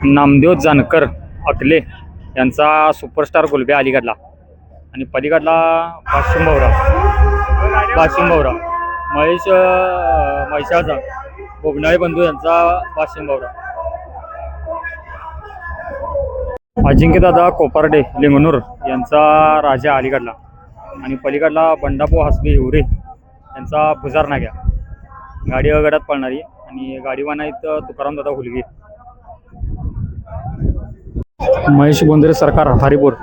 नामदेव जानकर अकले यांचा सुपरस्टार गुलब्या अलीगडला. आणि पलीकडला वाशिम भाऊरा वाशिम भाऊरा महेश महेशाचा म्हैसाळचा बोगनाळे बंधू यांचा वाशिम भाऊरा अजिंक्यदादा कोपार्डे लिंगनूर यांचा राजा अलीगडला. आणि पलीकडला बंडापो हसबे हिवरे यांचा भुजार नाग्या गाडी गटात पळणारी आणि गाडीवाना इथं तुकाराम दादा हुलगे. महेश बोंद्रे सरकार हरिपूर.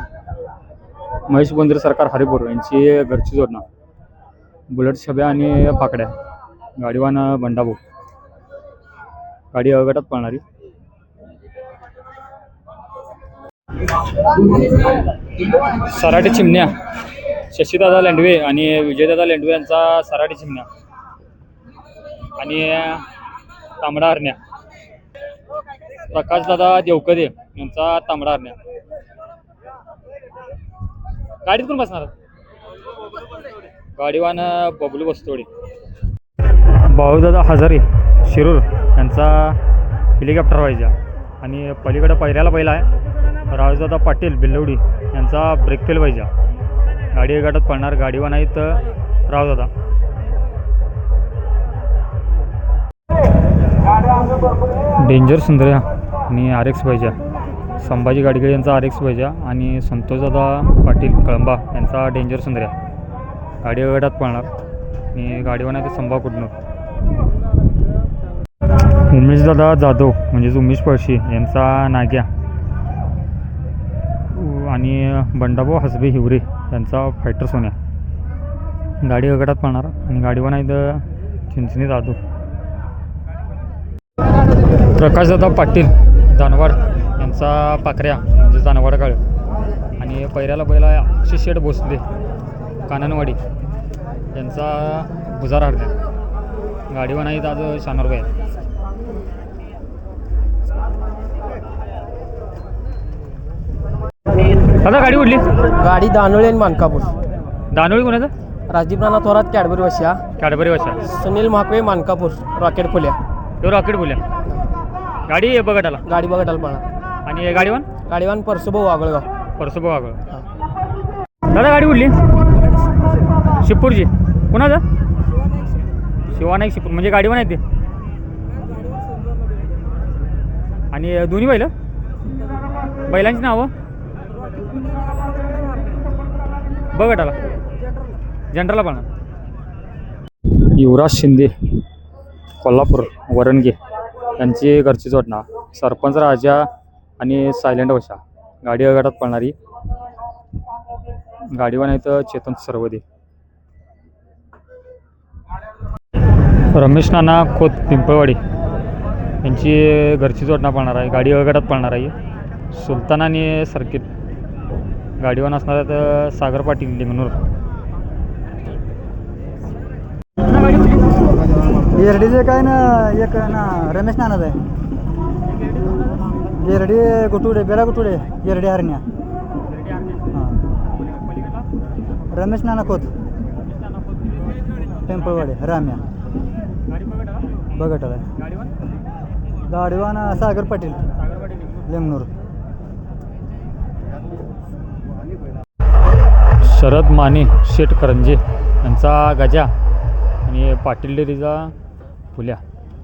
महेश बोंद्रे सरकार हरिपूर यांची घरची जोडणं. बुलेट छब्या आणि पाकड्या गाडीवान बंडाभाऊ गाडी अवघटात पळणारी. सराटे चिमण्या. शशीदादा लेंडवे आणि विजयदादा लेंडवे यांचा सराटे चिमण्या. आणि तांबडा हरण्या. प्रकाशदादा देवकदे यांचा तांबडा हरण्या गाडीत कोण बसणार? गाडीवान बबलू बस्तोडे. भाऊदादा हजारे शिरूर यांचा हेलिकॉप्टर व्हायचा. आणि पलीकडे पहिल्याला पहिला आहे. राजदादा पाटील बिल्लवडी यांचा ब्रेक फेल व्हायचा. गाडी गाठात पडणार गाडीवान आहेत रावदादा डेंजर सुंदर्या. आणि आर एक्स पाहिजे संभाजी गाडगे यांचा आर एक्स पाहिजे आणि संतोषदादा पाटील कळंबा यांचा डेंजर सुंदर्या. गाडी गटात पळणार. आणि गाडीवान आहे ते संभा कुडणूर उमेशदादा जाधव म्हणजेच उमेश पळशी यांचा नाग्या. आणि बंडाभाऊ हसबे हिवरे यांचा फायटर सोन्या. गाडी अगडात पळणार आणि गाडीवान इथं चिंचणी जाधव. प्रकाशदादा पाटील. दानवाड यांचा पाकऱ्या म्हणजे दानवाड काळ आणि पैऱ्याला पहिला अक्षय शेठ भोसले काननवाडी यांचा बुजार हरण्या गाडीवर आहेत आज शानरबाई दादा गाडी उडली गाडी दानोळी आणि मानकापूर. दानोळी कोणाचं? राजदीप नाना थोरात कॅडबरी वशा कॅडबरी वाशा सुनील महाकवे मानकापूर रॉकेट खोल्या तो रॉकेट बोल्या गाडी बघत आला गाडी बघा टालपाणा आणि गाडीवान? गाडीवान परसुभाऊ वागळगाव परसू बघा दादा गाडी उडली? शिपूरची कोणाचा? शिवानाईक शिपूर म्हणजे गाडीवान आहे ते? आणि दोन्ही बैल? बैलांची नावं? बघत आला जनरलला पण युवराज शिंदे कोल्हापूर वरणगे यांची घरची जोडणा सरपंच राजा आणि सायलेंट वशा गाडी गटात पळणारी गाडीवान तर चेतन सर्वदे. रमेश नाना खोत पिंपळवाडी. यांची घरची जोडणा पळणार आहे गाडी गटात पळणार आहे. सुलतान आणि सर्किट गाडीवान असणार आहेत सागर पाटील लिंगनूर. एरडीचे काय ना एक ना रमेश नानाच आहे. एरडी गुटुडे बेला गुटुडे एरडी हरण्या हां. रमेश नाना खोत. टेम्पलवाडे राम्या. बघटाला गाडीवान सागर पाटील लेमनूर शरद माने शेटकरंजे यांचा गजा आणि पाटील डेरीचा फुल्या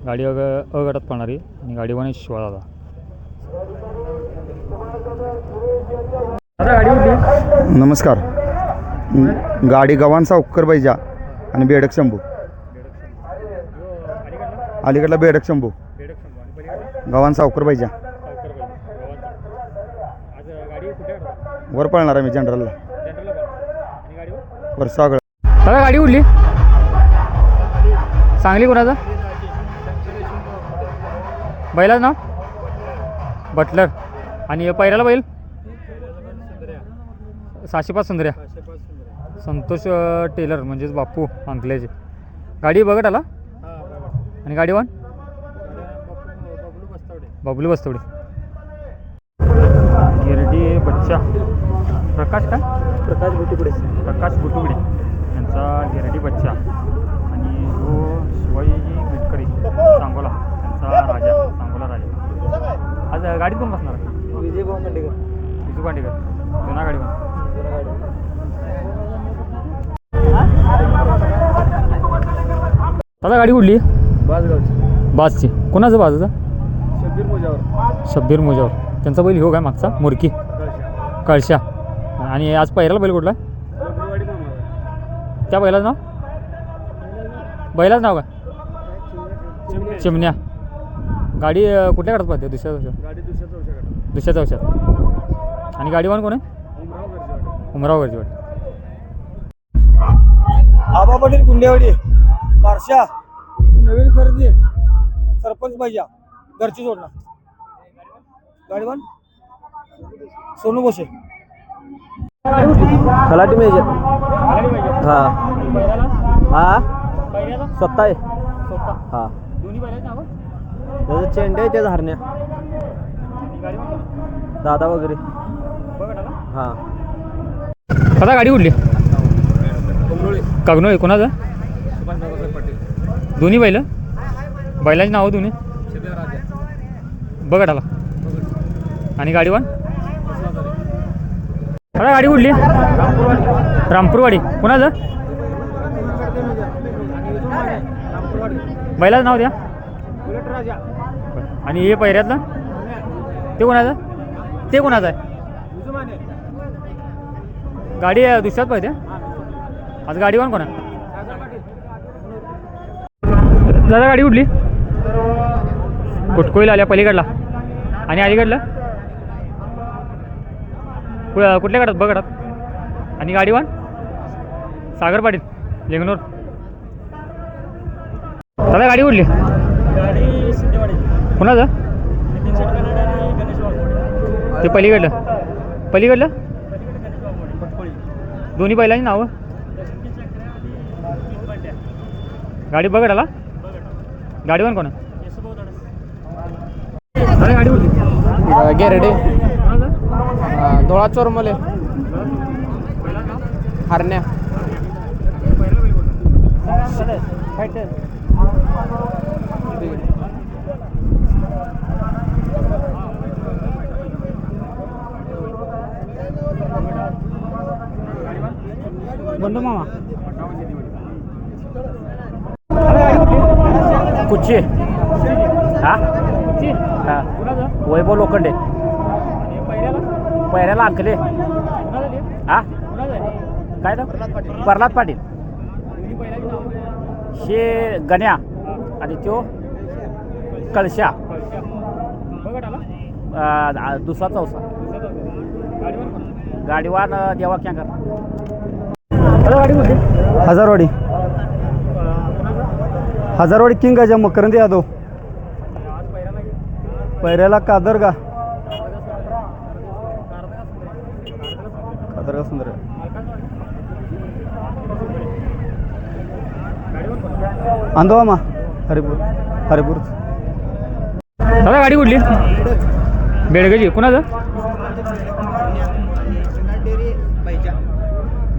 गाडी अग अगटात पळणारी आणि गाडीवाने शिवादादा आता गाडी उठली नमस्कार गाडी गव्हाण सावकर बैजा आणि बेडक शंभू. अलीकडला बेडक शंभू. गव्हाण सावकर बैजा. गाडी वर पळणार आहे मी जनरलला. वर सागळ. दादा गाडी उडली. सांगली कोणाचा? बैलाचं नाव? बटलर. आणि पहिल्याला बैल? सहाशे पाच सुंदर्या. संतोष टेलर म्हणजेच बापू अंकलेचे गाडी बघत आला? आणि गाडी वन बबलू बस्तवडे. गिरडी बच्चा. प्रकाश काय? प्रकाश भुतीपुढे प्रकाश बुटुगडे. यांचा गिरडी बच्चा आणि जो शिवाजी मिटकरी सांगोला यांचा राजा सांगोला राजा आज आज गाडीत कोण बसणार आहे विजय भाऊ मंडेकर विजू पांडेकर जुना गाडीवर दादा गाडी कुठली? बाजगावची बाजची कोणाचं बाजूचा शब्बीर मोजावर. शब्बीर मुजावर. त्यांचा बैल हो काय मागचा? मुरकी. कळशा. आणि आज पहिल्याला बैल कुठला? त्या बैलाचं नाव? बैलाचं नाव काय? चिमण्या. गाडी कुठल्या काढत पाहते दुसऱ्या चौशात. गाडी दुसऱ्या चौशा गाडी दुसऱ्या चौशात. आणि गाडीवान कोण आहे? उमराव गरजेवाडी आबा पाटील गुंडेवाडी बारशा. नवीन खरेदी. सरपंच पाहिजे घरची जोडणार गाडीवान सोनू बोसे खलाटी मेजर हा. हा? स्वतः आहे. हा. त्याचं चेंडे ते धारण्या. दादा वगैरे. हा. आता गाडी उडली कागनोळी कोणाचं? दोन्ही बैल? बैलाची नावं दोन्ही? बघा आला आणि गाडीवान आता गाडी उडली रामपूरवाडी. कोणाचं? बैलाचं नाव द्या. आणि हे पहिऱ्यातलं? ते कोणाचं? ते कोणाचं आहे? गाडी दुसऱ्यात पाहिजे. आज गाडीवान कोणा दादा गाडी उडली कुटकोईला आल्या पलीकडला. आणि अलीकडलं? कुठल्या गटात? बघटात आणि गाडीवान सागर पाटील लेंगनूर. दादा गाडी उडली कुणाचं? ते पलीकडलं. पलीकडलं? दोन्ही बैलांची नावं? गाडी बघत आला गाडीवर कोण? अरे गाडी उडली गेरडे. धोळा चोरमले. हरण्या. बंडू मामा. कुच्ची हा? हा. वैभव लोखंडे. पैऱ्याला अंकले हा? काय तर प्रल्हाद पाटील. हे गण्या आणि तो कळशा दुसरा चौसा. गाडीवान देवा क्या गाडी हजारवाडी. हजारवाडी किंग गजा मकरंद यादव. पैऱ्याला कादरगा. कादरगा सुंदर अंदोमा हरिपूर हरिपूर दादा गाडी उडली बेडगजी कुणाचं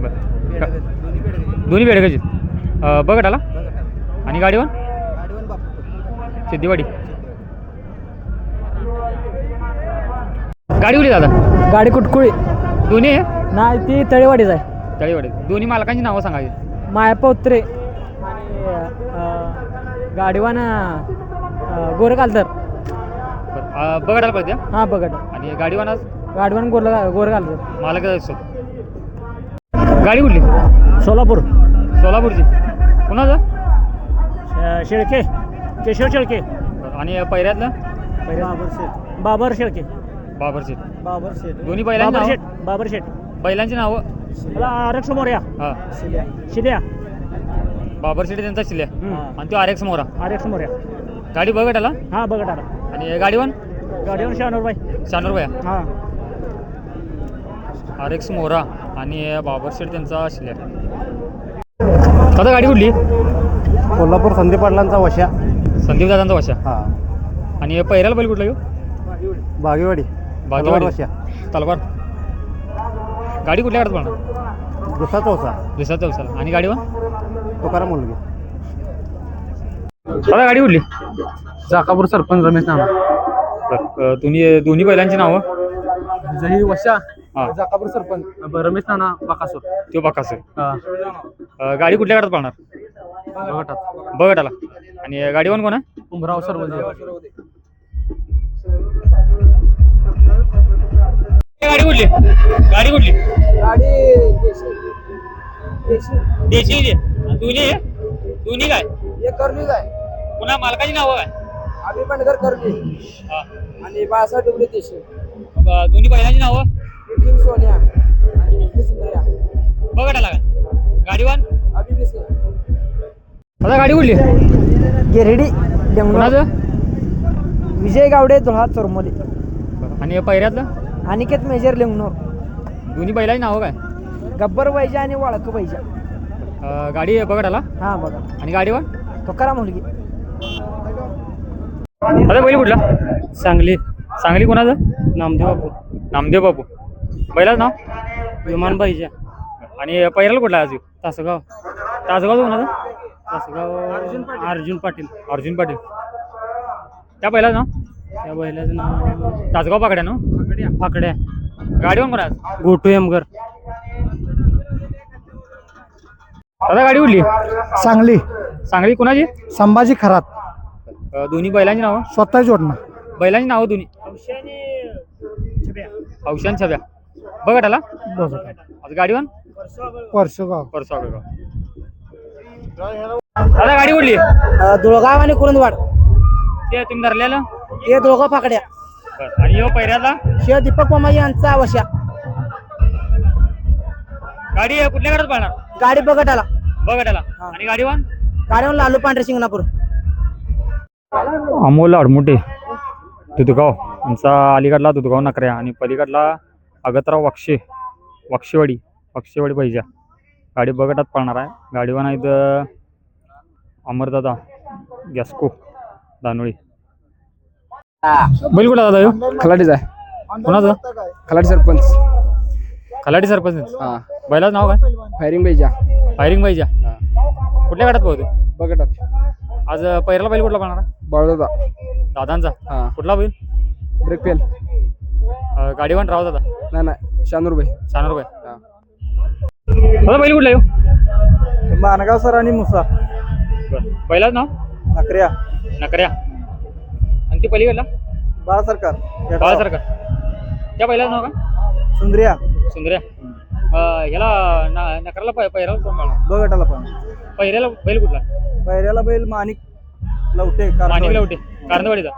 बरं. का- दोन्ही बेडगजी बघत आला आणि गाडीवर? सिद्धिवाडी. गाडी उडली दादा? गाडी कुटकुळी. दोन्ही आहे? नाही ती तळेवाडीच आहे. तळीवाडी. दोन्ही मालकांची नावं सांगायची माया पौत्रे. आणि अं, गाडीवान अं, गोरगालदर बघत आला पाहिजे हां बघट आणि गाडीवान गाडीवान गोर गोरगालदर मालक गाडी उडली सोलापूर. सोलापूरची. कुणाचं? शेळके. केशव शेळके. आणि पहिऱ्यातलं बाबर शेठ. बाबर शेळके. बाबर सीट बाबर शेठ. दोन्ही नावं? शेठ. बाबर शेठ. बैलांची नावं? आरक्ष मोर्या. हां. शिद्या बाबर सीट त्यांचा शिल्या. आणि तो आर एक्स मोरा. आरक्ष मोर्या. गाडी बघत आला? हां बघट आला. आणि गाडीवान गाडीवान शहानूरबाई. शहाण्णव रुपया हां. आर एक्स मोरा आणि बाबर सीट त्यांचा शिल्या. आता गाडी कुठली? कोल्हापूर संदीप पाटलांचा वशा संदीप दादांचा वाशा हा. आणि पहिऱ्याला बैल कुठला येऊ? बागेवाडी. बागेवाडी. वशा तलवार. गाडी कुठल्या गाडीत पडणार दुसरा चौसा. दुसऱ्या चौसाला. आणि गाडीवर? तुकाराम मुलगी. आता गाडी कुठली? चाकापूर सरपंच रमेश नाना बरं अं, दोन्ही दोन्ही बैलांची नावं? जही वशा हां. जाकापूर सरपंच. रमेश नाना बाकासूर. तो बाकास हा. गाडी कुठल्या गाडात पाळणार? बघटात बघटाला आणि गाडीवर कोण आहे? उमराव सरपंच गाडी कुठली? गाडी कुठली? देशी आहे. आणि दोन्ही आहे? दोन्ही काय? करली काय पुन्हा मालकाची नावं काय? आम्ही बंडगर करली हा. आणि बाळासाहेब डुबळे देशे. दोन्ही बैलांची नावं? किंग सोनिया आणि सुंदर्या बघटाला काय गाडीवान अभि बिसे आता गाडी कुठली? गिरडी कोणाचं? विजय गावडे धुळा चोरमोली. आणि पहिऱ्यातलं? अनिकेत मेजर लिंगनोर. दोन्ही बैलांची नावं काय? गब्बर पाहिजे आणि वाळक पाहिजे अं, गाडी बघटाला हा बघा. आणि गाडीवर तुकारा मुलगी. आता बैल कुठला? सांगली. सांगली कोणाचं? नामदेव बापू. नामदेव बापू. बैलाच नाव? विमान पाहिजे. आणि पहिऱ्याला कुठला आहे आज? ह्यो? तासगाव. तासगावचं कोणाचं तासगाव अर्जुन पाटील. अर्जुन पाटील. त्या बैलाच नाव? त्या बैलाचं नाव तासगाव पाकड्या ना? फाकड्या गाडीवर कोण आहे गोटू एमगर. दादा गाडी उडली सांगली. सांगली कुणाची? संभाजी खरात. अं, दोन्ही बैलांची नावं? स्वतः जोडणं. बैलांची नावं दोन्ही? औषण छब्या. बघ आला आज गाडीवर? वर्षगाव परसो दादा गाडी उडली धुळगाव आणि कुरुंदवाड. ते तुम्ही धरलेलं? हे दोघं फाकड्या. आणि यो पहिऱ्याला शिव दीपक पमाई यांचा वशा गाडी कुठल्या गाडात पाळणार गाडी बघत आला बघ आला आणि गाडीवर? गाडीवर लालू पांढरे शिंगणापूर. अमोल अडमुटे दुधगाव यांचा अलीकडला दुधगाव नकऱ्या आणि पलीकडला अगतराव वाक्षे वाक्षेवाडी वाक्षेवाडी पाहिजे गाडी बगटात पळणार आहे. गाडीवर नाही तर अमरदादा गॅस्को दानोळी. बैल कुठला दादा? खलाटीच आहे कोणाचं? खलाटी सरपंच. खलाटी सरपंच हा. बैलाचं नाव काय? फायरिंग पाहिजे फायरिंग पाहिजे कुठल्या गाडात पोहते बघटात आज पहिला बैल कुठला पळणार आहे? बळदा दादांचा. हा. कुठला बैल? ब्रेक फेल अं, गाडीवर राव दादा. नाही नाही. शानूर भाई. छान रुपये दादा बैल कुठला येऊ? मानगाव सर आणि मुसा. पहिलाच नाव? नकऱ्या. नकऱ्या. आणि ती पलीकडला? बाळा सरकार बाळा सरकार त्या पहिल्याच नाव का सुंदर्या. सुंदर्या. अं, ह्याला ना- नकराला पै- पहिऱ्याला कोण बघटाला पण. पहिऱ्याला बैल कुठला? बैऱ्याला बैल माणिक लवटे माणिक लवटे. कारंदवाडीचा.